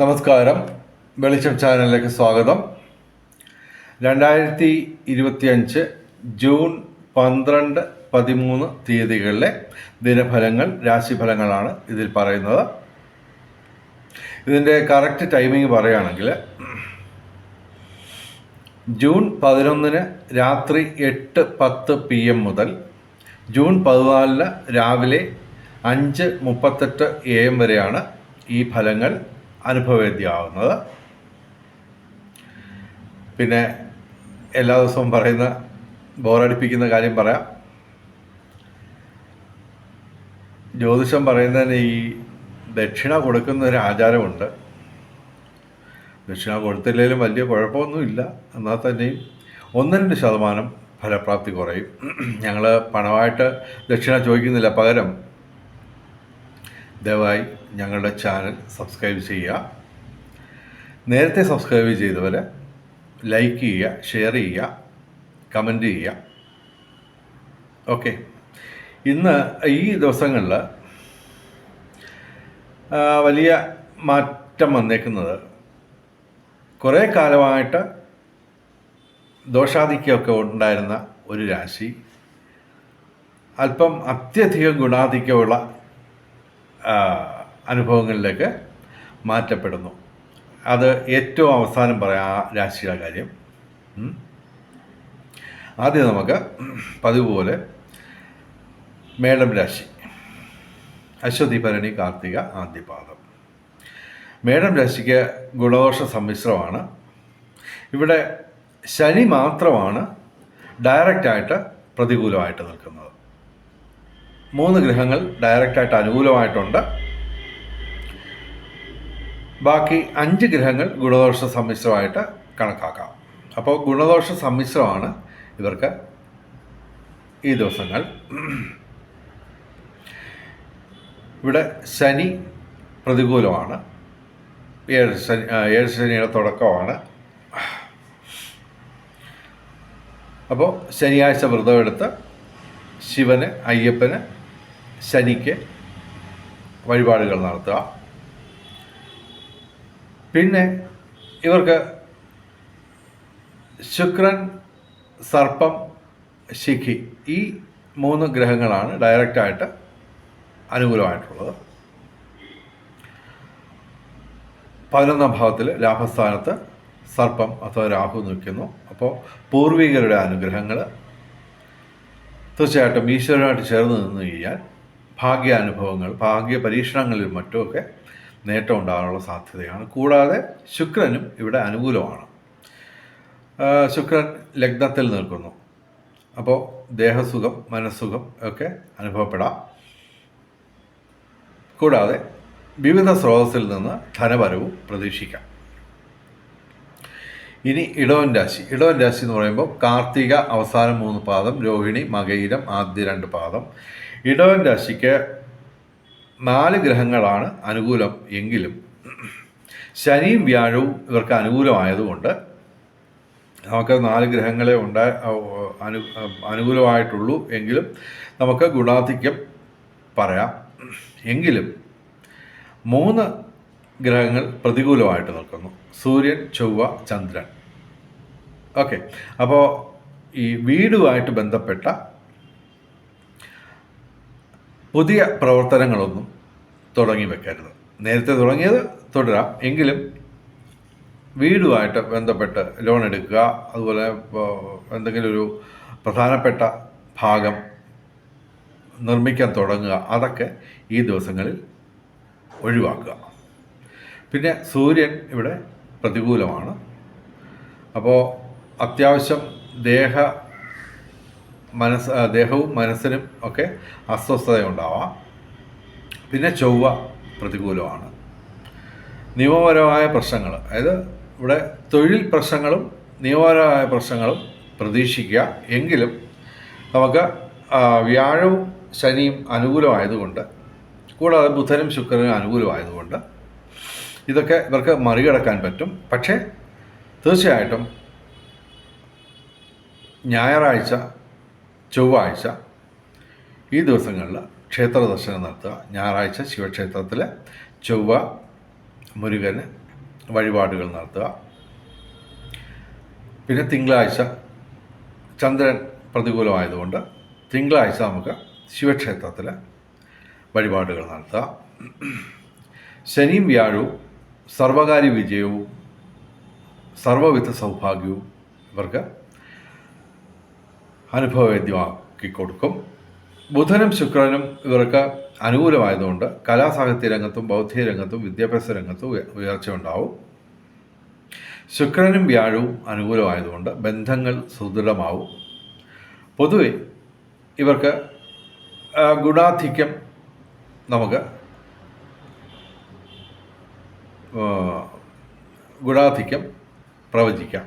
നമസ്കാരം. വെളിച്ചം ചാനലിലേക്ക് സ്വാഗതം. രണ്ടായിരത്തി ഇരുപത്തിയഞ്ച് ജൂൺ പന്ത്രണ്ട് പതിമൂന്ന് തീയതികളിലെ ദിനഫലങ്ങൾ രാശിഫലങ്ങളാണ് ഇതിൽ പറയുന്നത്. ഇതിന്റെ കറക്റ്റ് ടൈമിംഗ് പറയുകയാണെങ്കിൽ ജൂൺ പതിനൊന്നിന് രാത്രി എട്ട് പത്ത് പി എം മുതൽ ജൂൺ പതിനാലിന് രാവിലെ അഞ്ച് മുപ്പത്തെട്ട് എ എം വരെയാണ് ഈ ഫലങ്ങൾ അനുഭവവേദ്യമാവുന്നത് പിന്നെ എല്ലാ ദിവസവും പറയുന്ന ബോറടിപ്പിക്കുന്ന കാര്യം പറയാം. ജ്യോതിഷം പറയുന്നതിന് ഈ ദക്ഷിണ കൊടുക്കുന്ന ഒരു ആചാരമുണ്ട്. ദക്ഷിണ കൊടുത്തില്ലെങ്കിലും വലിയ കുഴപ്പമൊന്നുമില്ല. എന്നാൽ തന്നെയും ഒന്ന് രണ്ട് ശതമാനം ഫലപ്രാപ്തി കുറയും. ഞങ്ങൾ പണമായിട്ട് ദക്ഷിണ ചോദിക്കുന്നില്ല പകരം. ദയവായി ഞങ്ങളുടെ ചാനൽ സബ്സ്ക്രൈബ് ചെയ്യുക. നേരത്തെ സബ്സ്ക്രൈബ് ചെയ്തവർ ലൈക്ക് ചെയ്യുക ഷെയർ ചെയ്യുക കമന്റ് ചെയ്യുക. ഓക്കെ. ഇന്ന് ഈ ദിവസങ്ങളിൽ വലിയ മാറ്റം വന്നേക്കുന്നത് കുറേ കാലമായിട്ട് ദോഷാധിക്യമൊക്കെ ഉണ്ടായിരുന്ന ഒരു രാശി അല്പം അത്യധികം ഗുണാധിക്യമുള്ള അനുഭവങ്ങളിലേക്ക് മാറ്റപ്പെടുന്നു. അത് ഏറ്റവും അവസാനം പറയാം ആ രാശിയുടെ കാര്യം. ആദ്യം നമുക്ക് പതിവ് പോലെ മേടം രാശി. അശ്വതി ഭരണി കാർത്തിക ആദ്യപാദം. മേടം രാശിക്ക് ഗുണദോഷ സമ്മിശ്രമാണ്. ഇവിടെ ശനി മാത്രമാണ് ഡയറക്റ്റായിട്ട് പ്രതികൂലമായിട്ട് നിൽക്കുന്നത്. മൂന്ന് ഗ്രഹങ്ങൾ ഡയറക്റ്റായിട്ട് അനുകൂലമായിട്ടുണ്ട്. ബാക്കി അഞ്ച് ഗ്രഹങ്ങൾ ഗുണദോഷ സമ്മിശ്രമായിട്ട് കണക്കാക്കാം. അപ്പോൾ ഗുണദോഷ സമ്മിശ്രമാണ് ഇവർക്ക് ഈ ദിവസങ്ങൾ. ഇവിടെ ശനി പ്രതികൂലമാണ്. ഏഴ് ശനി ഏഴ് ശനിയുടെ തുടക്കമാണ്. അപ്പോൾ ശനിയാഴ്ച വ്രതമെടുത്ത് ശിവന് അയ്യപ്പന് ശനിക്ക് വഴിപാടുകൾ നടത്തുക. പിന്നെ ഇവർക്ക് ശുക്രൻ സർപ്പം ശിഖി ഈ മൂന്ന് ഗ്രഹങ്ങളാണ് ഡയറക്റ്റായിട്ട് അനുകൂലമായിട്ടുള്ളത്. പതിനൊന്നാം ഭാവത്തിൽ ലാഭസ്ഥാനത്ത് സർപ്പം അഥവാ രാഹു നിൽക്കുന്നു. അപ്പോൾ പൂർവികരുടെ അനുഗ്രഹങ്ങൾ തീർച്ചയായിട്ടും ഈശ്വരനുമായിട്ട് ചേർന്ന് നിന്ന് കഴിഞ്ഞാൽ ഭാഗ്യാനുഭവങ്ങൾ ഭാഗ്യ പരീക്ഷണങ്ങളിലും മറ്റുമൊക്കെ നേട്ടം ഉണ്ടാകാനുള്ള സാധ്യതയാണ്. കൂടാതെ ശുക്രനും ഇവിടെ അനുകൂലമാണ്. ശുക്രൻ ലഗ്നത്തിൽ നിൽക്കുന്നു. അപ്പോൾ ദേഹസുഖം മനസ്സുഖം ഒക്കെ അനുഭവപ്പെടാം. കൂടാതെ വിവിധ സ്രോതസ്സിൽ നിന്ന് ധനപരവും പ്രതീക്ഷിക്കാം. ഇനി ഇടവൻ രാശി. ഇടവൻ രാശി എന്ന് പറയുമ്പോൾ കാർത്തിക അവസാനം മൂന്ന് പാദം രോഹിണി മകയിരം ആദ്യ രണ്ട് പാദം. ഇടവൻ രാശിക്ക് നാല് ഗ്രഹങ്ങളാണ് അനുകൂലം എങ്കിലും ശനിയും വ്യാഴവും ഇവർക്ക് അനുകൂലമായതുകൊണ്ട് നമുക്ക് നാല് ഗ്രഹങ്ങളെ ഉണ്ടാ അനു അനുകൂലമായിട്ടുള്ളൂ എങ്കിലും നമുക്ക് ഗുണാധിക്യം പറയാം. എങ്കിലും മൂന്ന് ഗ്രഹങ്ങൾ പ്രതികൂലമായിട്ട് നിൽക്കുന്നു. സൂര്യൻ ചൊവ്വ ചന്ദ്രൻ. ഓക്കെ. അപ്പോൾ ഈ വീടുമായിട്ട് ബന്ധപ്പെട്ട പുതിയ പ്രവർത്തനങ്ങളൊന്നും തുടങ്ങി വെക്കരുത്. നേരത്തെ തുടങ്ങിയത് തുടരാം. എങ്കിലും വീടുമായിട്ട് ബന്ധപ്പെട്ട് ലോൺ എടുക്കുക അതുപോലെ എന്തെങ്കിലും ഒരു പ്രധാനപ്പെട്ട ഭാഗം നിർമ്മിക്കാൻ തുടങ്ങുക അതൊക്കെ ഈ ദിവസങ്ങളിൽ ഒഴിവാക്കുക. പിന്നെ സൂര്യൻ ഇവിടെ പ്രതികൂലമാണ്. അപ്പോൾ അത്യാവശ്യം ദേഹ മനസ്സ് ദേഹവും മനസ്സിനും ഒക്കെ അസ്വസ്ഥത ഉണ്ടാവാം പിന്നെ ചൊവ്വ പ്രതികൂലമാണ്. നിയമപരമായ പ്രശ്നങ്ങൾ. അതായത് ഇവിടെ തൊഴിൽ പ്രശ്നങ്ങളും നിയമപരമായ പ്രശ്നങ്ങളും പ്രതീക്ഷിക്കുക. എങ്കിലും നമുക്ക് വ്യാഴവും ശനിയും അനുകൂലമായതുകൊണ്ട് കൂടാതെ ബുധനും ശുക്രനും അനുകൂലമായതുകൊണ്ട് ഇതൊക്കെ ഇവർക്ക് മറികടക്കാൻ പറ്റും. പക്ഷേ തീർച്ചയായിട്ടും ഞായറാഴ്ച ചൊവ്വാഴ്ച ഈ ദിവസങ്ങളിൽ ക്ഷേത്ര ദർശനം നടത്തുക. ഞായറാഴ്ച ശിവക്ഷേത്രത്തിൽ ചൊവ്വ മുരുകന് വഴിപാടുകൾ നടത്തുക. പിന്നെ തിങ്കളാഴ്ച ചന്ദ്രൻ പ്രതികൂലമായതുകൊണ്ട് തിങ്കളാഴ്ച നമുക്ക് ശിവക്ഷേത്രത്തിൽ വഴിപാടുകൾ നടത്തുക ശനിയും വ്യാഴവും സർവകാര്യ വിജയവും സർവവിധ സൗഭാഗ്യവും ഇവർക്ക് അനുഭവവേദ്യമാക്കി കൊടുക്കും ബുധനും ശുക്രനും ഇവർക്ക് അനുകൂലമായതുകൊണ്ട് കലാസാഹിത്യ രംഗത്തും ബൗദ്ധിക രംഗത്തും വിദ്യാഭ്യാസ രംഗത്തും ഉയർച്ച ഉണ്ടാവും ശുക്രനും വ്യാഴവും അനുകൂലമായതുകൊണ്ട് ബന്ധങ്ങൾ സുദൃഢമാവും. പൊതുവെ ഇവർക്ക് ഗുണാധിക്യം നമുക്ക് ഗുണാധിക്യം പ്രവചിക്കാം.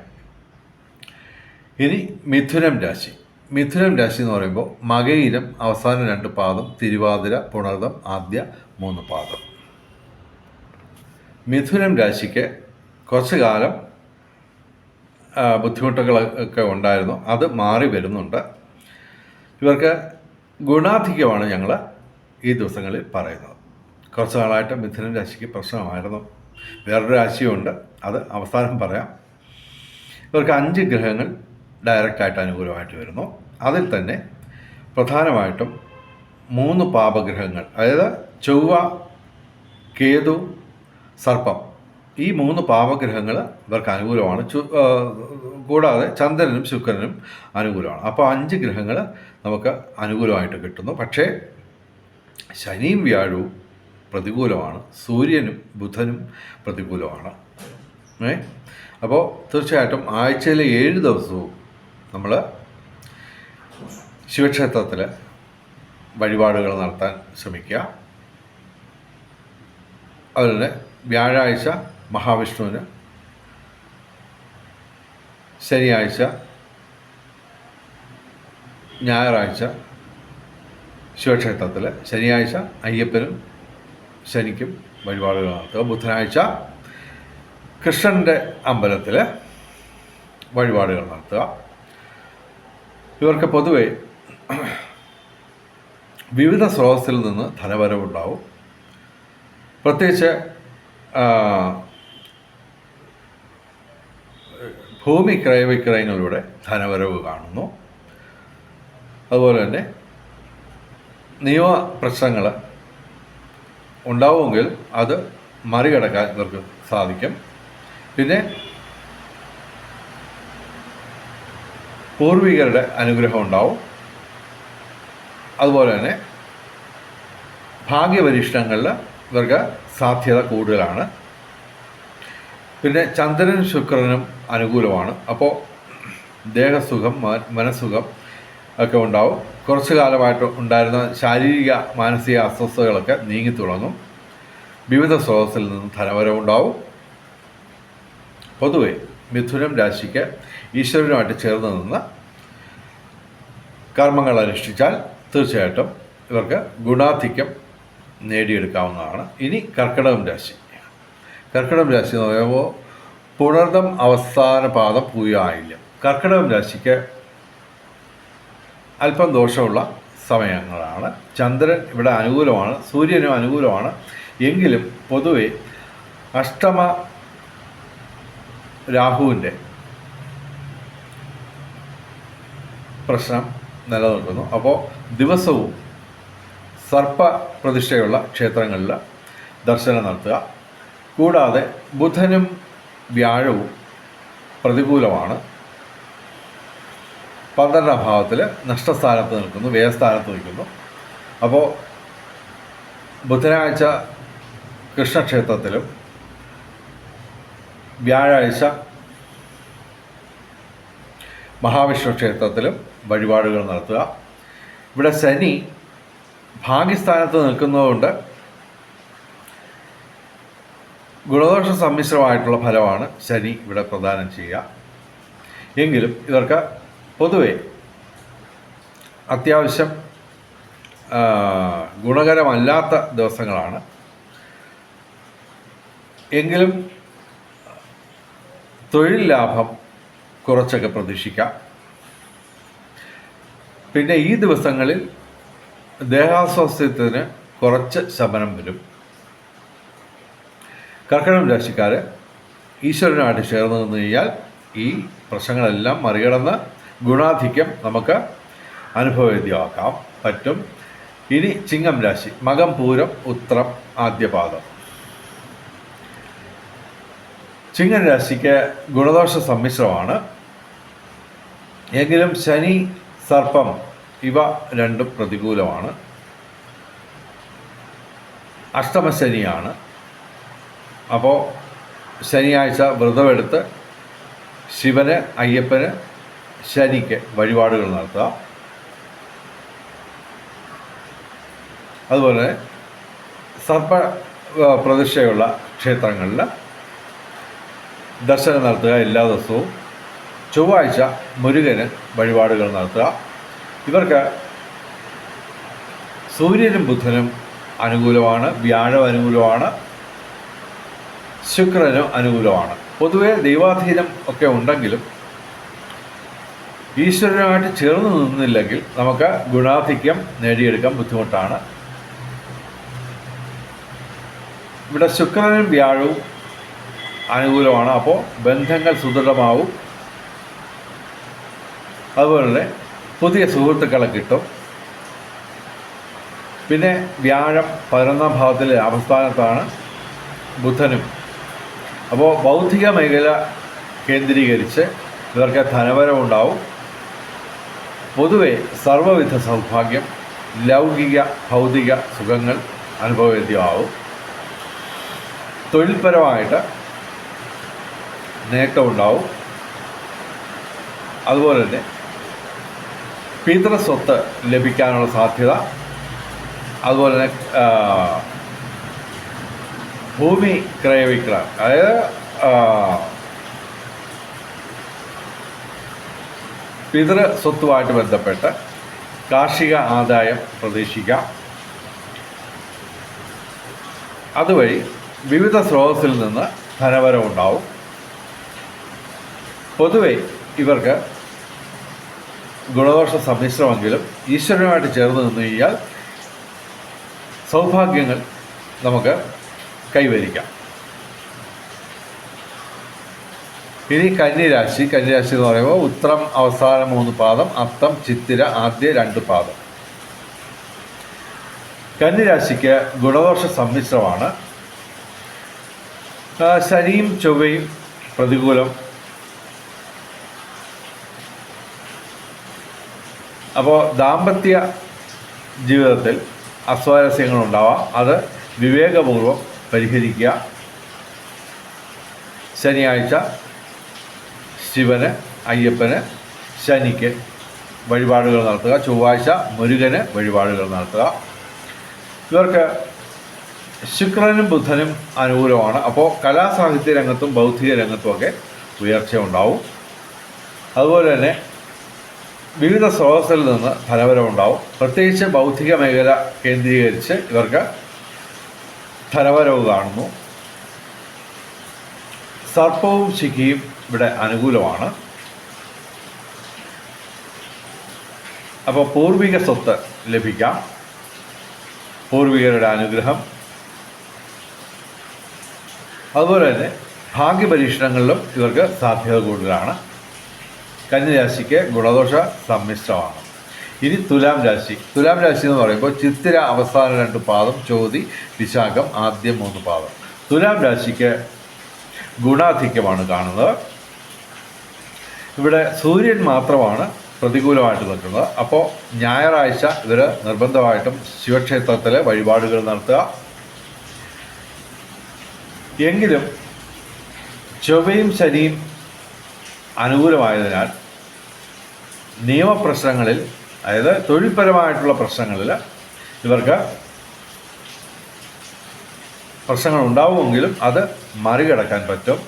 ഇനി മിഥുനം രാശി. മിഥുനം രാശി എന്ന് പറയുമ്പോൾ മകയിരം അവസാന രണ്ട് പാദം തിരുവാതിര പുണർദം ആദ്യ മൂന്ന് പാദം. മിഥുനം രാശിക്ക് കുറച്ച് കാലം ബുദ്ധിമുട്ടുകളൊക്കെ ഉണ്ടായിരുന്നു. അത് മാറി വരുന്നുണ്ട്. ഇവർക്ക് ഗുണാധികമാണ് ഞങ്ങൾ ഈ ദിവസങ്ങളിൽ പറയുന്നത്. കുറച്ച് നാളായിട്ട് മിഥുനം രാശിക്ക് പ്രശ്നമായിരുന്നു. വേറൊരു രാശിയുണ്ട്. അത് അവസാനം പറയാം. ഇവർക്ക് അഞ്ച് ഗ്രഹങ്ങൾ ഡയറക്റ്റായിട്ട് അനുകൂലമായിട്ട് വരുന്നു. അതിൽ തന്നെ പ്രധാനമായിട്ടും മൂന്ന് പാപഗ്രഹങ്ങൾ അതായത് ചൊവ്വ കേതു സർപ്പം ഈ മൂന്ന് പാപഗ്രഹങ്ങൾ ഇവർക്ക് അനുകൂലമാണ്. കൂടാതെ ചന്ദ്രനും ശുക്രനും അനുകൂലമാണ്. അപ്പോൾ അഞ്ച് ഗ്രഹങ്ങൾ നമുക്ക് അനുകൂലമായിട്ട് കിട്ടുന്നു. പക്ഷേ ശനിയും വ്യാഴവും പ്രതികൂലമാണ്. സൂര്യനും ബുധനും പ്രതികൂലമാണ്. ഏ? അപ്പോൾ തീർച്ചയായിട്ടും ആഴ്ചയിലെ ഏഴ് ദിവസവും നമ്മൾ ശിവക്ഷേത്രത്തിൽ വഴിപാടുകൾ നടത്താൻ ശ്രമിക്കുക. അതുപോലെ വ്യാഴാഴ്ച മഹാവിഷ്ണുവിന് ശനിയാഴ്ച ഞായറാഴ്ച ശിവക്ഷേത്രത്തിൽ ശനിയാഴ്ച അയ്യപ്പനും ശനിക്കും വഴിപാടുകൾ നടത്തുക. ബുധനാഴ്ച കൃഷ്ണന്റെ അമ്പലത്തിൽ വഴിപാടുകൾ നടത്തുക. ഇവർക്ക് പൊതുവെ വിവിധ സ്രോതസ്സിൽ നിന്ന് ധനവരവുണ്ടാവും. പ്രത്യേകിച്ച് ഭൂമി ക്രയവിക്രയങ്ങളിലൂടെ ധനവരവ് കാണുന്നു. അതുപോലെ തന്നെ നിയമ പ്രശ്നങ്ങൾ ഉണ്ടാവുമെങ്കിൽ അത് മറികടക്കാൻ ഇവർക്ക് സാധിക്കും. പിന്നെ പൂർവികരുടെ അനുഗ്രഹം ഉണ്ടാവും. അതുപോലെ തന്നെ ഭാഗ്യപരീക്ഷണങ്ങളിൽ ഇവർക്ക് സാധ്യത കൂടുതലാണ്. പിന്നെ ചന്ദ്രനും ശുക്രനും അനുകൂലമാണ്. അപ്പോൾ ദേഹസുഖം മനസ്സുഖം ഒക്കെ ഉണ്ടാവും. കുറച്ചു കാലമായിട്ട് ഉണ്ടായിരുന്ന ശാരീരിക മാനസിക അസ്വസ്ഥതകളൊക്കെ നീങ്ങി തുടങ്ങും. വിവിധ സ്രോതസ്സിൽ നിന്നും ധനവരവുണ്ടാവും. പൊതുവെ മിഥുനം രാശിക്ക് ഈശ്വരനുമായിട്ട് ചേർന്ന് നിന്ന് കർമ്മങ്ങൾ അനുഷ്ഠിച്ചാൽ തീർച്ചയായിട്ടും ഇവർക്ക് ഗുണാധിക്യം നേടിയെടുക്കാവുന്നതാണ്. ഇനി കർക്കിടകം രാശി. കർക്കിടകം രാശി എന്ന് പറയുമ്പോൾ പുണർദം അവസാന പാദം പൂയായില്യം കർക്കിടകം രാശിക്ക് അല്പം ദോഷമുള്ള സമയങ്ങളാണ്. ചന്ദ്രൻ ഇവിടെ അനുകൂലമാണ് സൂര്യനും അനുകൂലമാണ്. എങ്കിലും പൊതുവെ അഷ്ടമ രാഹുവിന്റെ പ്രശ്നം നിലനിൽക്കുന്നു. അപ്പോൾ ദിവസവും സർപ്പ പ്രതിഷ്ഠയുള്ള ക്ഷേത്രങ്ങളിൽ ദർശനം നടത്തുക. കൂടാതെ ബുധനും വ്യാഴവും പ്രതികൂലമാണ്. പന്ത്രണ്ടാം ഭാവത്തിൽ നഷ്ടസ്ഥാനത്ത് നിൽക്കുന്നു വ്യയസ്ഥാനത്ത് നിൽക്കുന്നു. അപ്പോൾ ബുധനാഴ്ച കൃഷ്ണക്ഷേത്രത്തിലും വ്യാഴാഴ്ച മഹാവിഷ്ണു ക്ഷേത്രത്തിലും വഴിപാടുകൾ നടത്തുക. ഇവിടെ ശനി ഭാഗ്യസ്ഥാനത്ത് നിൽക്കുന്നതുകൊണ്ട് ഗുണദോഷ സമ്മിശ്രമായിട്ടുള്ള ഫലമാണ് ശനി ഇവിടെ പ്രദാനം ചെയ്യുക. എങ്കിലും ഇവർക്ക് പൊതുവെ അത്യാവശ്യം ഗുണകരമല്ലാത്ത ദിവസങ്ങളാണ്. എങ്കിലും തൊഴിൽ ലാഭം കുറച്ചൊക്കെ പ്രതീക്ഷിക്കാം. പിന്നെ ഈ ദിവസങ്ങളിൽ ദേഹാസ്വാസ്ഥ്യത്തിന് കുറച്ച് ശമനം വരും. കർക്കിടകം രാശിക്കാർ ഈശ്വരനുമായിട്ട് ചേർന്ന് നിന്ന് കഴിഞ്ഞാൽ ഈ പ്രശ്നങ്ങളെല്ലാം മറികടന്ന് ഗുണാധിക്യം നമുക്ക് അനുഭവവേദ്യമാക്കാം പറ്റും. ഇനി ചിങ്ങം രാശി മകം പൂരം ഉത്രം ആദ്യപാദം. ചിങ്ങൻ രാശിക്ക് ഗുണദോഷ സമ്മിശ്രമാണ്. എങ്കിലും ശനി സർപ്പം ഇവ രണ്ടും പ്രതികൂലമാണ്. അഷ്ടമശനിയാണ് അപ്പോൾ ശനിയാഴ്ച വ്രതമെടുത്ത് ശിവന് അയ്യപ്പന് ശനിക്ക് വഴിപാടുകൾ നടത്തുക. അതുപോലെ സർപ്പ പ്രതിഷ്ഠയുള്ള ക്ഷേത്രങ്ങളിൽ ദർശനം നടത്തുക എല്ലാ ദിവസവും. ചൊവ്വാഴ്ച മുരുകന് വഴിപാടുകൾ നടത്തുക. ഇവർക്ക് സൂര്യനും ബുധനും അനുകൂലമാണ് വ്യാഴം അനുകൂലമാണ് ശുക്രനും അനുകൂലമാണ്. പൊതുവെ ദൈവാധീനം ഒക്കെ ഉണ്ടെങ്കിലും ഈശ്വരനുമായിട്ട് ചേർന്ന് നിന്നില്ലെങ്കിൽ നമുക്ക് ഗുണാധിക്യം നേടിയെടുക്കാൻ ബുദ്ധിമുട്ടാണ്. ഇവിടെ ശുക്രനും വ്യാഴവും അനുകൂലമാണ്. അപ്പോൾ ബന്ധങ്ങൾ സുദൃഢമാവും. അതുപോലെ പുതിയ സുഹൃത്തുക്കളെ കിട്ടും. പിന്നെ വ്യാഴം പതിനൊന്നാം ഭാവത്തിലെ അവസ്ഥാനത്താണ് ബുധനും. അപ്പോൾ ബൗദ്ധിക മേഖല കേന്ദ്രീകരിച്ച് ഇവർക്ക് ധനപരമുണ്ടാവും പൊതുവെ സർവവിധ സൗഭാഗ്യം ലൗകിക ഭൗതിക സുഖങ്ങൾ അനുഭവവേദ്യമാവും തൊഴിൽപരമായിട്ട് നേട്ടമുണ്ടാവും. അതുപോലെ തന്നെ പിതൃസ്വത്ത് ലഭിക്കാനുള്ള സാധ്യത അതുപോലെ തന്നെ ഭൂമി ക്രയവിക്രയം അതായത് പിതൃ സ്വത്തുമായിട്ട് ബന്ധപ്പെട്ട് കാർഷിക ആദായം പ്രതീക്ഷിക്കാം. അതുവഴി വിവിധ സ്രോതസ്സിൽ നിന്ന് ധനവരവുണ്ടാവും. പൊതുവെ ഇവർക്ക് ഗുണദോഷ സമ്മിശ്രമെങ്കിലും ഈശ്വരനുമായിട്ട് ചേർന്ന് നിന്ന് കഴിഞ്ഞാൽ സൗഭാഗ്യങ്ങൾ നമുക്ക് കൈവരിക്കാം. ഇനി കന്നിരാശി കന്നിരാശി എന്ന് പറയുമ്പോൾ ഉത്തരം അവസാന മൂന്ന് പാദം അത്തം ചിത്തിര ആദ്യ രണ്ട് പാദം. കന്നിരാശിക്ക് ഗുണദോഷ സമ്മിശ്രമാണ്. ശനിയും ചൊവ്വയും പ്രതികൂലം അപ്പോൾ ദാമ്പത്യ ജീവിതത്തിൽ അസ്വാരസ്യങ്ങളുണ്ടാവാം. അത് വിവേകപൂർവം പരിഹരിക്കുക. ശനിയാഴ്ച ശിവന് അയ്യപ്പന് ശനിക്ക് വഴിപാടുകൾ നടത്തുക. ചൊവ്വാഴ്ച മുരുകന് വഴിപാടുകൾ നടത്തുക. ഇവർക്ക് ശുക്രനും ബുധനും അനുകൂലമാണ്. അപ്പോൾ കലാസാഹിത്യ രംഗത്തും ബൗദ്ധിക രംഗത്തുമൊക്കെ ഉയർച്ച ഉണ്ടാവും അതുപോലെ തന്നെ വിവിധ സ്രോതസ്സിൽ നിന്ന് ധനവരവുണ്ടാവും. പ്രത്യേകിച്ച് ബൗദ്ധിക മേഖല കേന്ദ്രീകരിച്ച് ഇവർക്ക് ധനവരവ് കാണുന്നു. സർപ്പവും ശിഖിയും ഇവിടെ അനുകൂലമാണ്. അപ്പോൾ പൂർവിക സ്വത്ത് ലഭിക്കാം. പൂർവികരുടെ അനുഗ്രഹം. അതുപോലെ തന്നെ ഭാഗ്യപരീക്ഷണങ്ങളിലും ഇവർക്ക് സാധ്യത കൂടുതലാണ്. കന്യരാശിക്ക് ഗുണദോഷ സമ്മിശ്രമാണ്. ഇനി തുലാം രാശി. തുലാം രാശി എന്ന് പറയുമ്പോൾ ചിത്തിര അവസാന രണ്ട് പാദം ചോതി വിശാഖം ആദ്യം മൂന്ന് പാദം. തുലാം രാശിക്ക് ഗുണാധിക്യമാണ് കാണുന്നത്. ഇവിടെ സൂര്യൻ മാത്രമാണ് പ്രതികൂലമായിട്ട് നിൽക്കുന്നത്. അപ്പോൾ ഞായറാഴ്ച ഇവർ നിർബന്ധമായിട്ടും ശിവക്ഷേത്രത്തിൽ വഴിപാടുകൾ നടത്തുക. എങ്കിലും ചൊവ്വയും ശനിയും അനുകൂലമായതിനാൽ നിയമപ്രശ്നങ്ങളിൽ അതായത് തൊഴിൽപരമായിട്ടുള്ള പ്രശ്നങ്ങളിൽ ഇവർക്ക് പ്രശ്നങ്ങൾ ഉണ്ടാവുമെങ്കിലും അത് മറികടക്കാൻ പറ്റും.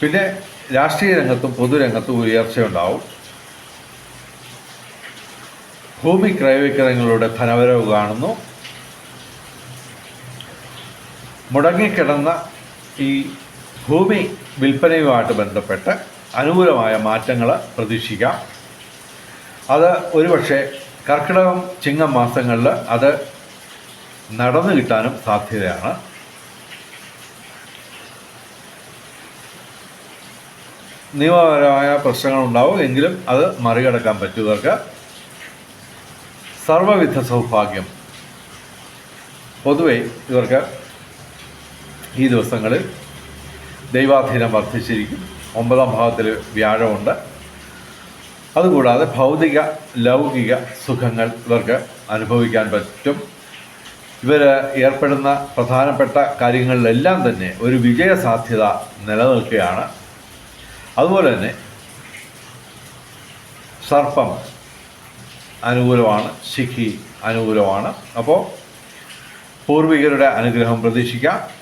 പിന്നെ രാഷ്ട്രീയ രംഗത്തും പൊതുരംഗത്തും ഉയർച്ചയുണ്ടാവും. ഭൂമി ക്രയവിക്രയങ്ങളുടെ ധനവരവ് കാണുന്നു. മുടങ്ങിക്കിടന്ന ഈ ഭൂമി വിൽപ്പനയുമായിട്ട് ബന്ധപ്പെട്ട് അനുകൂലമായ മാറ്റങ്ങൾ പ്രതീക്ഷിക്കാം. അത് ഒരുപക്ഷെ കർക്കിടകം ചിങ്ങം മാസങ്ങളിൽ അത് നടന്നു കിട്ടാനും സാധ്യതയാണ്. നിയമപരമായ പ്രശ്നങ്ങളുണ്ടാവും എങ്കിലും അത് മറികടക്കാൻ പറ്റുന്നവർക്ക് സർവവിധ സൗഭാഗ്യം. പൊതുവെ ഇവർക്ക് ഈ ദിവസങ്ങളിൽ ദൈവാധീനം വർദ്ധിച്ചിരിക്കും. ഒമ്പതാം ഭാവത്തിൽ വ്യാഴമുണ്ട്. അതുകൂടാതെ ഭൗതിക ലൗകിക സുഖങ്ങൾ ഇവർക്ക് അനുഭവിക്കാൻ പറ്റും. ഇവർ ഏർപ്പെടുന്ന പ്രധാനപ്പെട്ട കാര്യങ്ങളിലെല്ലാം തന്നെ ഒരു വിജയ സാധ്യത നിലനിൽക്കുകയാണ്. അതുപോലെ തന്നെ സർപ്പം അനുകൂലമാണ് ശിഖി അനുകൂലമാണ്. അപ്പോൾ പൂർവികരുടെ അനുഗ്രഹം പ്രതീക്ഷിക്കാം.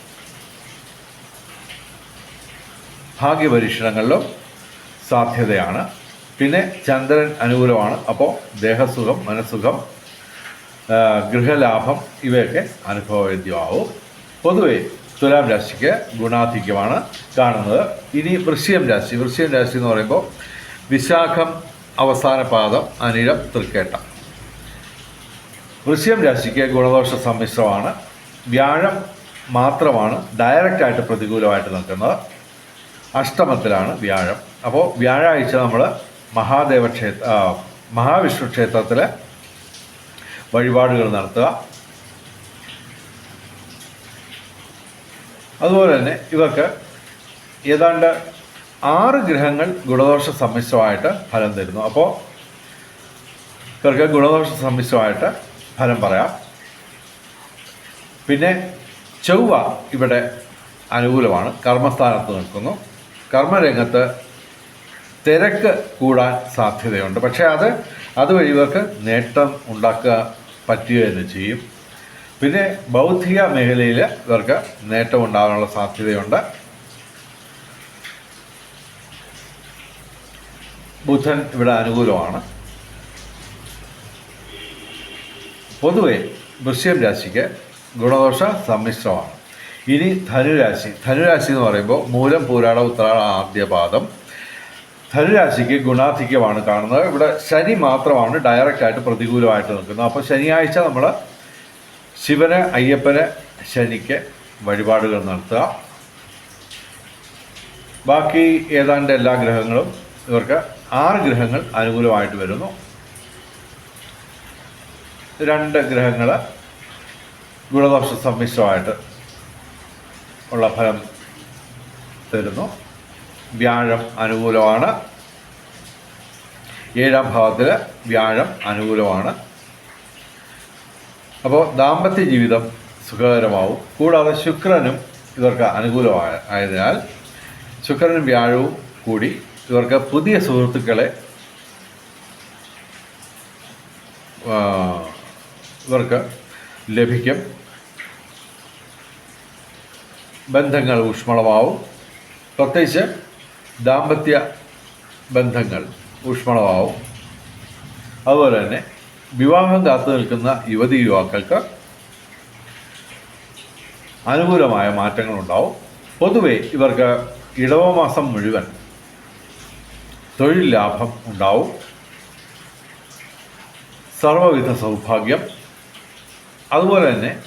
ഭാഗ്യപരീക്ഷണങ്ങളിലും സാധ്യതയാണ്. പിന്നെ ചന്ദ്രൻ അനുകൂലമാണ്. അപ്പോൾ ദേഹസുഖം മനസ്സുഖം ഗൃഹലാഭം ഇവയൊക്കെ അനുഭവവേദ്യമാവും. പൊതുവെ തുലാം രാശിക്ക് ഗുണാധിക്യമാണ് കാണുന്നത്. ഇനി വൃശ്ചികം രാശി. വൃശ്ചികം രാശി എന്ന് പറയുമ്പോൾ വിശാഖം അവസാന പാദം അനിഴം തൃക്കേട്ടം. വൃശ്ചികം രാശിക്ക് ഗുണദോഷ സമ്മിശ്രമാണ്. വ്യാഴം മാത്രമാണ് ഡയറക്റ്റായിട്ട് പ്രതികൂലമായിട്ട് നിൽക്കുന്നത്. അഷ്ടമത്തിലാണ് വ്യാഴം. അപ്പോൾ വ്യാഴാഴ്ച നമ്മൾ മഹാദേവ ക്ഷേത്ര മഹാവിഷ്ണു ക്ഷേത്രത്തിൽ വഴിപാടുകൾ നടത്തുക. അതുപോലെ തന്നെ ഇവർക്ക് ഏതാണ്ട് ആറ് ഗ്രഹങ്ങൾ ഗുണദോഷ സമ്മിശ്രമായിട്ട് ഫലം തരുന്നു. അപ്പോൾ ഇവർക്ക് ഗുണദോഷ സമ്മിശ്രമായിട്ട് ഫലം പറയാം. പിന്നെ ചൊവ്വ ഇവിടെ അനുകൂലമാണ്. കർമ്മസ്ഥാനത്ത് നിൽക്കുന്നു. കർമ്മരംഗത്ത് തിരക്ക് കൂടാൻ സാധ്യതയുണ്ട്. പക്ഷേ അത് അതുവഴി ഇവർക്ക് നേട്ടം ഉണ്ടാക്കുക പറ്റുക തന്നെ ചെയ്യും. പിന്നെ ബൗദ്ധിക മേഖലയിൽ ഇവർക്ക് നേട്ടം ഉണ്ടാകാനുള്ള സാധ്യതയുണ്ട്. ബുധൻ ഇവിടെ അനുകൂലമാണ്. പൊതുവെ വൃശ്യം രാശിക്ക് ഗുണദോഷ സമ്മിശ്രമാണ്. ഇനി ധനുരാശി. ധനുരാശി എന്ന് പറയുമ്പോൾ മൂലം പൂരാട ആദ്യ പാദം ധനുരാശിക്ക് ഗുണാധിക്യമാണ് കാണുന്നത്. ഇവിടെ ശനി മാത്രമാണ് ഡയറക്റ്റായിട്ട് പ്രതികൂലമായിട്ട് നിൽക്കുന്നത്. അപ്പോൾ ശനിയാഴ്ച നമ്മൾ ശിവന് അയ്യപ്പന് ശനിക്ക് വഴിപാടുകൾ നടത്തുക. ബാക്കി ഏതാണ്ട് എല്ലാ ഗ്രഹങ്ങളും ഇവർക്ക് ആറ് ഗ്രഹങ്ങൾ അനുകൂലമായിട്ട് വരുന്നു. രണ്ട് ഗ്രഹങ്ങൾ ഗുണദോഷ സമ്മിശ്രമായിട്ട് ഉള്ള ഫലം തരുന്നു. വ്യാഴം അനുകൂലമാണ്. ഏഴാം ഭാവത്തിൽ വ്യാഴം അനുകൂലമാണ്. അപ്പോൾ ദാമ്പത്യ ജീവിതം സുഖകരമാവും. കൂടാതെ ശുക്രനും ഇവർക്ക് അനുകൂലമായ ആയതിനാൽ ശുക്രനും വ്യാഴവും കൂടി ഇവർക്ക് പുതിയ സുഹൃത്തുക്കളെ ഇവർക്ക് ലഭിക്കും. ബന്ധങ്ങൾ ഊഷ്മളമാവും. പ്രത്യേകിച്ച് ദാമ്പത്യ ബന്ധങ്ങൾ ഊഷ്മളമാവും. അതുപോലെ തന്നെ വിവാഹം കാത്തു നിൽക്കുന്ന യുവതി യുവാക്കൾക്ക് അനുകൂലമായ മാറ്റങ്ങളുണ്ടാവും. പൊതുവെ ഇവർക്ക് ഇടവമാസം മുഴുവൻ തൊഴിൽ ലാഭം ഉണ്ടാവും. സർവവിധ സൗഭാഗ്യം. അതുപോലെ തന്നെ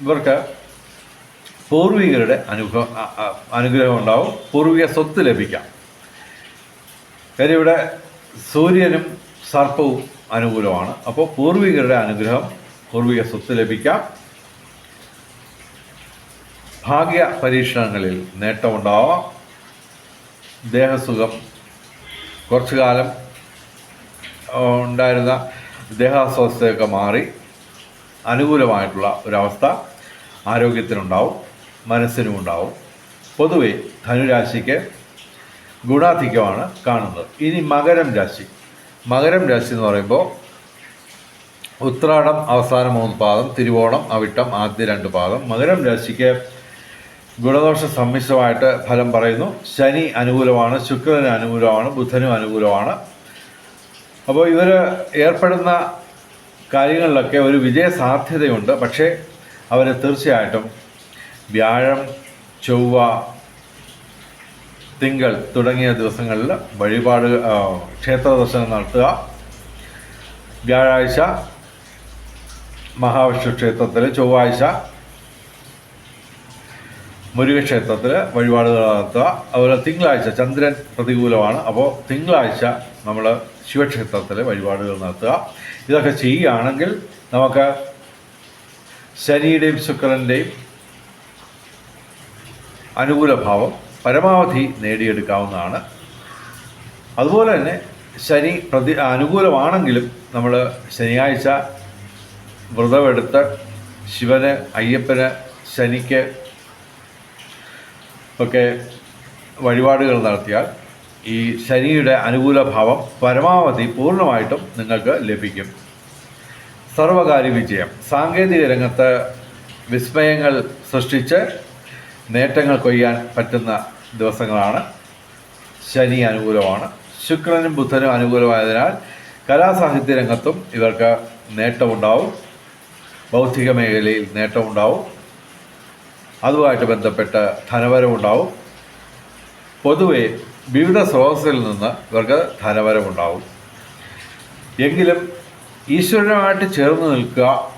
ഇവർക്ക് പൂർവികരുടെ അനുഗ്രഹം അ- അ- അനുഗ്രഹം ഉണ്ടാവും. പൂർവിക സ്വത്ത് ലഭിക്കാം. കാര്യം ഇവിടെ സൂര്യനും സർപ്പവും അനുകൂലമാണ്. അപ്പോൾ പൂർവികരുടെ അനുഗ്രഹം പൂർവിക സ്വത്ത് ലഭിക്കാം. ഭാഗ്യ പരീക്ഷണങ്ങളിൽ നേട്ടമുണ്ടാവാം ദേഹസുഖം കുറച്ചു കാലം ഉണ്ടായിരുന്ന ദേഹാസ്വസ്ഥയൊക്കെ മാറി അനുകൂലമായിട്ടുള്ള ഒരവസ്ഥ ആരോഗ്യത്തിനുണ്ടാവും. മനസ്സിനും ഉണ്ടാവും പൊതുവെ ധനുരാശിക്ക് ഗുണാധിക്യമാണ് കാണുന്നത്. ഇനി മകരം രാശി. മകരം രാശി എന്ന് പറയുമ്പോൾ ഉത്രാടം അവസാന മൂന്ന് പാദം തിരുവോണം അവിട്ടം ആദ്യ രണ്ട് പാദം. മകരം രാശിക്ക് ഗുണദോഷ സമ്മിശ്രമായിട്ട് ഫലം പറയുന്നു. ശനി അനുകൂലമാണ് ശുക്രന് അനുകൂലമാണ് ബുധനും അനുകൂലമാണ്. അപ്പോൾ ഇവർ ഏർപ്പെടുന്ന കാര്യങ്ങളിലൊക്കെ ഒരു വിജയ സാധ്യതയുണ്ട് പക്ഷേ അവർ തീർച്ചയായിട്ടും വ്യാഴം ചൊവ്വ തിങ്കൾ തുടങ്ങിയ ദിവസങ്ങളിൽ വഴിപാട് ക്ഷേത്ര ദർശനം നടത്തുക. വ്യാഴാഴ്ച മഹാവിഷ്ണു ക്ഷേത്രത്തിൽ ചൊവ്വാഴ്ച മുരുകക്ഷേത്രത്തിൽ വഴിപാടുകൾ നടത്തുക. അതുപോലെ തിങ്കളാഴ്ച ചന്ദ്രൻ പ്രതികൂലമാണ്. അപ്പോൾ തിങ്കളാഴ്ച നമ്മൾ ശിവക്ഷേത്രത്തിൽ വഴിപാടുകൾ നടത്തുക. ഇതൊക്കെ ചെയ്യുകയാണെങ്കിൽ നമുക്ക് ശനിയുടെയും ശുക്രന്റെയും അനുകൂല ഭാവം പരമാവധി നേടിയെടുക്കാവുന്നതാണ്. അതുപോലെ തന്നെ ശനി പ്രതി അനുകൂലമാണെങ്കിലും നമ്മൾ ശനിയാഴ്ച വ്രതമെടുത്ത് ശിവന് അയ്യപ്പന് ശനിക്ക് ഒക്കെ വഴിപാടുകൾ നടത്തിയാൽ ഈ ശനിയുടെ അനുകൂല ഭാവം പരമാവധി പൂർണമായിട്ടും നിങ്ങൾക്ക് ലഭിക്കും. സർവകാര്യ വിജയം. സാങ്കേതിക രംഗത്ത് വിസ്മയങ്ങൾ സൃഷ്ടിച്ച് നേട്ടങ്ങൾ കൊയ്യാൻ പറ്റുന്ന ദിവസങ്ങളാണ്. ശനി അനുകൂലമാണ്. ശുക്രനും ബുധനും അനുകൂലമായതിനാൽ കലാസാഹിത്യ രംഗത്തും ഇവർക്ക് നേട്ടമുണ്ടാവും. ബൗദ്ധിക മേഖലയിൽ നേട്ടമുണ്ടാവും. അതുമായിട്ട് ബന്ധപ്പെട്ട് ധനവരവുണ്ടാവും. പൊതുവെ വിവിധ സ്രോതസ്സിൽ നിന്ന് ഇവർക്ക് ധനവരവുണ്ടാവും. എങ്കിലും ഈശ്വരനുമായിട്ട് ചേർന്ന് നിൽക്കുക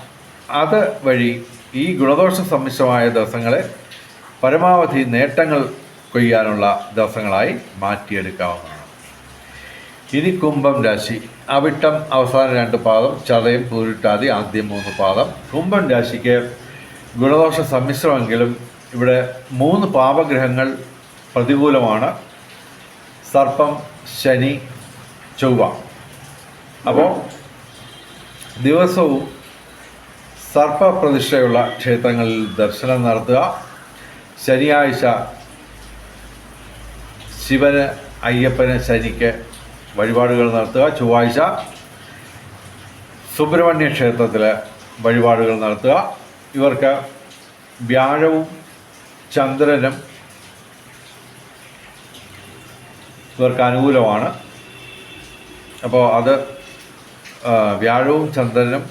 അത് വഴി ഈ ഗുണദോഷ സമ്മിശ്രമായ ദിവസങ്ങളെ പരമാവധി നേട്ടങ്ങൾ കൊയ്യാനുള്ള ദിവസങ്ങളായി മാറ്റിയെടുക്കാവുന്നതാണ്. ഇനി കുംഭം രാശി. അവിട്ടം അവസാന രണ്ട് പാദം ചതയം പൂരിട്ടാതി ആദ്യം മൂന്ന് പാദം. കുംഭം രാശിക്ക് ഗുണദോഷ സമ്മിശ്രമെങ്കിലും ഇവിടെ മൂന്ന് പാപഗ്രഹങ്ങൾ പ്രതികൂലമാണ്. സർപ്പം ശനി ചൊവ്വ. അപ്പോൾ ദിവസവും സർപ്പപ്രതിഷ്ഠയുള്ള ക്ഷേത്രങ്ങളിൽ ദർശനം നടത്തുക. ശനിയാഴ്ച ശിവന് അയ്യപ്പന് ശനിക്ക് വഴിപാടുകൾ നടത്തുക. ചൊവ്വാഴ്ച സുബ്രഹ്മണ്യ ക്ഷേത്രത്തിൽ വഴിപാടുകൾ നടത്തുക. ഇവർക്ക് വ്യാഴവും ചന്ദ്രനും ഇവർക്ക് അനുകൂലമാണ്. അപ്പോൾ അത് വ്യാഴവും ചന്ദ്രനും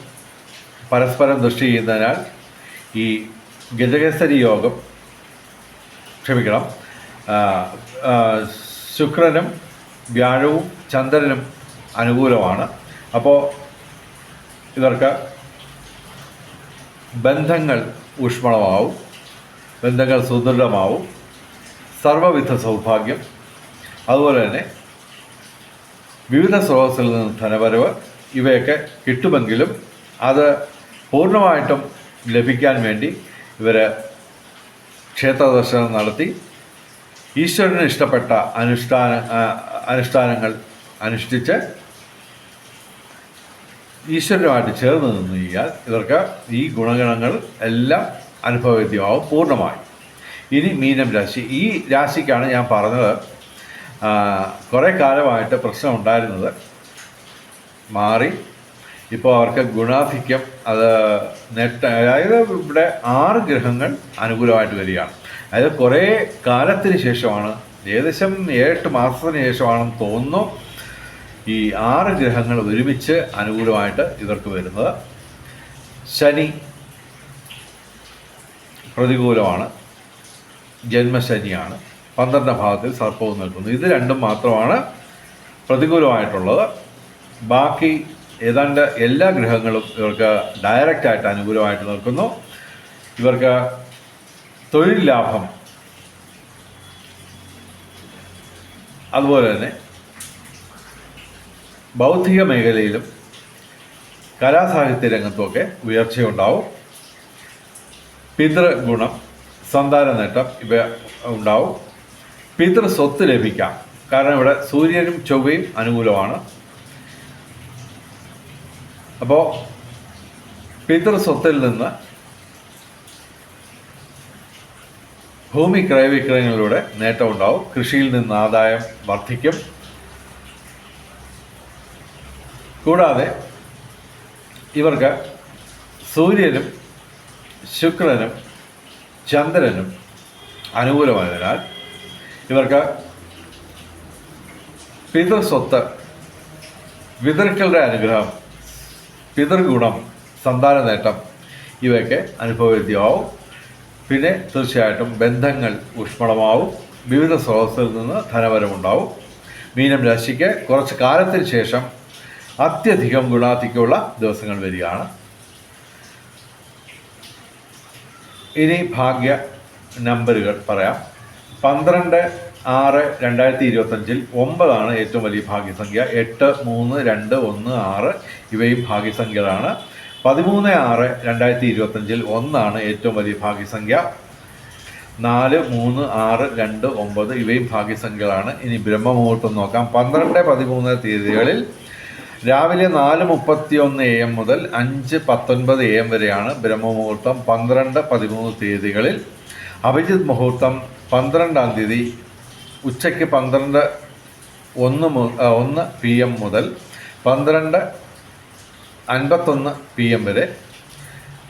പരസ്പരം ദൃഷ്ടി ചെയ്യുന്നതിനാൽ ഈ ഗജകേസരി യോഗം ക്ഷമിക്കണം. ശുക്രനും വ്യാഴവും ചന്ദ്രനും അനുകൂലമാണ്. അപ്പോൾ ഇവർക്ക് ബന്ധങ്ങൾ ഊഷ്മളമാവും ബന്ധങ്ങൾ സുദൃഢമാവും സർവവിധ സൗഭാഗ്യം അതുപോലെ തന്നെ വിവിധ സ്രോതസ്സിൽ നിന്ന് ധനവരവ് ഇവയൊക്കെ കിട്ടുമെങ്കിലും അത് പൂർണമായിട്ടും ലഭിക്കാൻ വേണ്ടി ഇവർ ക്ഷേത്ര ദർശനം നടത്തി ഈശ്വരന് ഇഷ്ടപ്പെട്ട അനുഷ്ഠാന അനുഷ്ഠാനങ്ങൾ അനുഷ്ഠിച്ച് ഈശ്വരനുമായിട്ട് ചേർന്ന് നിന്ന് കഴിഞ്ഞാൽ ഇവർക്ക് ഈ ഗുണഗണങ്ങൾ എല്ലാം അനുഭവവേദ്യമാവും പൂർണമായി. ഇനി മീനം രാശി. ഈ രാശിക്കാണ് ഞാൻ പറഞ്ഞത് കുറേ കാലമായിട്ട് പ്രശ്നം ഉണ്ടായിരുന്നത് മാറി ഇപ്പോൾ അവർക്ക് ഗുണാധിക്യം അത് നെട്ട അതായത് ഇവിടെ ആറ് ഗ്രഹങ്ങൾ അനുകൂലമായിട്ട് വരികയാണ്. അതായത് കുറേ കാലത്തിന് ശേഷമാണ് ഏകദേശം ഏഴെട്ട് മാസത്തിന് ശേഷമാണെന്ന് തോന്നുന്നു ഈ ആറ് ഗ്രഹങ്ങൾ ഒരുമിച്ച് അനുകൂലമായിട്ട് ഇവർക്ക് വരുന്നത്. ശനി പ്രതികൂലമാണ് ജന്മശനിയാണ് പന്ത്രണ്ടാം ഭാഗത്തിൽ സർപ്പവും നിൽക്കുന്നു. ഇത് രണ്ടും മാത്രമാണ് പ്രതികൂലമായിട്ടുള്ളത്. ബാക്കി ഏതാണ്ട് എല്ലാ ഗ്രഹങ്ങളും ഇവർക്ക് ഡയറക്റ്റായിട്ട് അനുകൂലമായിട്ട് നിൽക്കുന്നു. ഇവർക്ക് തൊഴിൽ ലാഭം. അതുപോലെ തന്നെ ബൗദ്ധിക മേഖലയിലും കലാസാഹിത്യ രംഗത്തുമൊക്കെ ഉയർച്ചയുണ്ടാവും. പിതൃഗുണം സന്താന നേട്ടം ഇവ ഉണ്ടാവും. പിതൃ സ്വത്ത് ലഭിക്കാം. കാരണം ഇവിടെ സൂര്യനും ചൊവ്വയും അനുകൂലമാണ്. അപ്പോൾ പിതൃ സ്വത്തിൽ നിന്ന് ഭൂമി ക്രയവിക്രയങ്ങളിലൂടെ നേട്ടമുണ്ടാവും കൃഷിയിൽ നിന്ന് ആദായം വർദ്ധിക്കും. കൂടാതെ ഇവർക്ക് സൂര്യനും ശുക്രനും ചന്ദ്രനും അനുകൂലമായതിനാൽ ഇവർക്ക് പിതൃസ്വത്ത് പിതൃക്കളുടെ അനുഗ്രഹം പിതൃഗുണം സന്താന നേട്ടം ഇവയൊക്കെ അനുഭവവേദ്യമാവും പിന്നെ തീർച്ചയായിട്ടും ബന്ധങ്ങൾ ഊഷ്മളമാവും. വിവിധ സ്രോതസ്സിൽ നിന്ന് ധനപരമുണ്ടാവും മീനം രാശിക്ക് കുറച്ച് കാലത്തിന് ശേഷം അത്യധികം ഗുണാധിക്യമുള്ള ദിവസങ്ങൾ വരികയാണ്. ഇനി ഭാഗ്യ നമ്പറുകൾ പറയാം. പന്ത്രണ്ട് ആറ് രണ്ടായിരത്തി ഇരുപത്തഞ്ചിൽ ഒമ്പതാണ് ഏറ്റവും വലിയ ഭാഗ്യസംഖ്യ. എട്ട് മൂന്ന് രണ്ട് ഒന്ന് ആറ് ഇവയും ഭാഗ്യസംഖ്യകളാണ്. പതിമൂന്ന് ആറ് രണ്ടായിരത്തി ഇരുപത്തഞ്ചിൽ ഒന്നാണ് ഏറ്റവും വലിയ ഭാഗ്യസംഖ്യ. നാല് മൂന്ന് ആറ് രണ്ട് ഒമ്പത് ഇവയും ഭാഗ്യസംഖ്യകളാണ്. ഇനി ബ്രഹ്മമുഹൂർത്തം നോക്കാം. പന്ത്രണ്ട് പതിമൂന്ന് തീയതികളിൽ രാവിലെ നാല് മുപ്പത്തി ഒന്ന് എ എം മുതൽ അഞ്ച് പത്തൊൻപത് എ എം വരെയാണ് ബ്രഹ്മമുഹൂർത്തം. പന്ത്രണ്ട് പതിമൂന്ന് തീയതികളിൽ അഭിജിത് മുഹൂർത്തം പന്ത്രണ്ടാം തീയതി ഉച്ചയ്ക്ക് പന്ത്രണ്ട് ഒന്ന് മു- ഒന്ന് പി എം മുതൽ പന്ത്രണ്ട് അൻപത്തൊന്ന് പി എം വരെ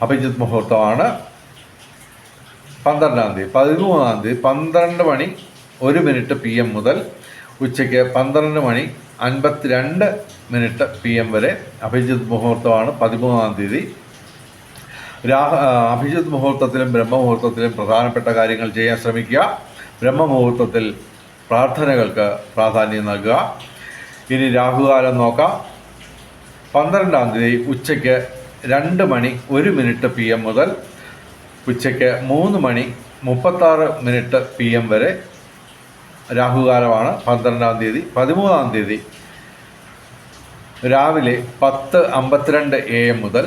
അഭിജിത് മുഹൂർത്തമാണ്. പന്ത്രണ്ടാം തീയതി പതിമൂന്നാം തീയതി പന്ത്രണ്ട് മണി ഒരു മിനിറ്റ് പി എം മുതൽ ഉച്ചയ്ക്ക് പന്ത്രണ്ട് മണി അൻപത്തിരണ്ട് മിനിറ്റ് പി എം വരെ അഭിജിത് മുഹൂർത്തമാണ് പതിമൂന്നാം തീയതി. രാ അഭിജിത് മുഹൂർത്തത്തിലും ബ്രഹ്മമുഹൂർത്തത്തിലും പ്രധാനപ്പെട്ട കാര്യങ്ങൾ ചെയ്യാൻ ശ്രമിക്കുക. ബ്രഹ്മമുഹൂർത്തത്തിൽ പ്രാർത്ഥനകൾക്ക് പ്രാധാന്യം നൽകുക. ഇനി രാഹുകാലം നോക്കാം. പന്ത്രണ്ടാം തീയതി ഉച്ചയ്ക്ക് രണ്ട് മണി ഒരു മിനിറ്റ് പി എം മുതൽ ഉച്ചയ്ക്ക് മൂന്ന് മണി മുപ്പത്താറ് മിനിറ്റ് പി എം വരെ രാഹുകാലമാണ് പന്ത്രണ്ടാം തീയതി. പതിമൂന്നാം തീയതി രാവിലെ പത്ത് അമ്പത്തിരണ്ട് എ എം മുതൽ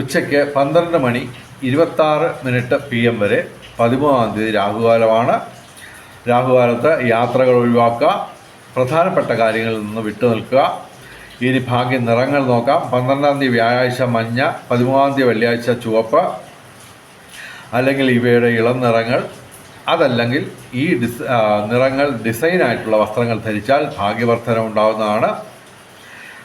ഉച്ചയ്ക്ക് പന്ത്രണ്ട് മണി ഇരുപത്താറ് മിനിറ്റ് പി എം വരെ പതിമൂന്നാം തീയതി രാഹുകാലമാണ്. രാഹുകാലത്ത് യാത്രകൾ ഒഴിവാക്കുക പ്രധാനപ്പെട്ട കാര്യങ്ങളിൽ നിന്ന് വിട്ടുനിൽക്കുക ഇനി ഭാഗ്യ നിറങ്ങൾ നോക്കാം. പന്ത്രണ്ടാം തീയതി വ്യാഴാഴ്ച മഞ്ഞ പതിമൂന്നാം തീയതി വെള്ളിയാഴ്ച ചുവപ്പ്. അല്ലെങ്കിൽ ഇവയുടെ ഇളം നിറങ്ങൾ. അതല്ലെങ്കിൽ ഈ ഡിസ് നിറങ്ങൾ ഡിസൈനായിട്ടുള്ള വസ്ത്രങ്ങൾ ധരിച്ചാൽ ഭാഗ്യവർദ്ധന ഉണ്ടാവുന്നതാണ്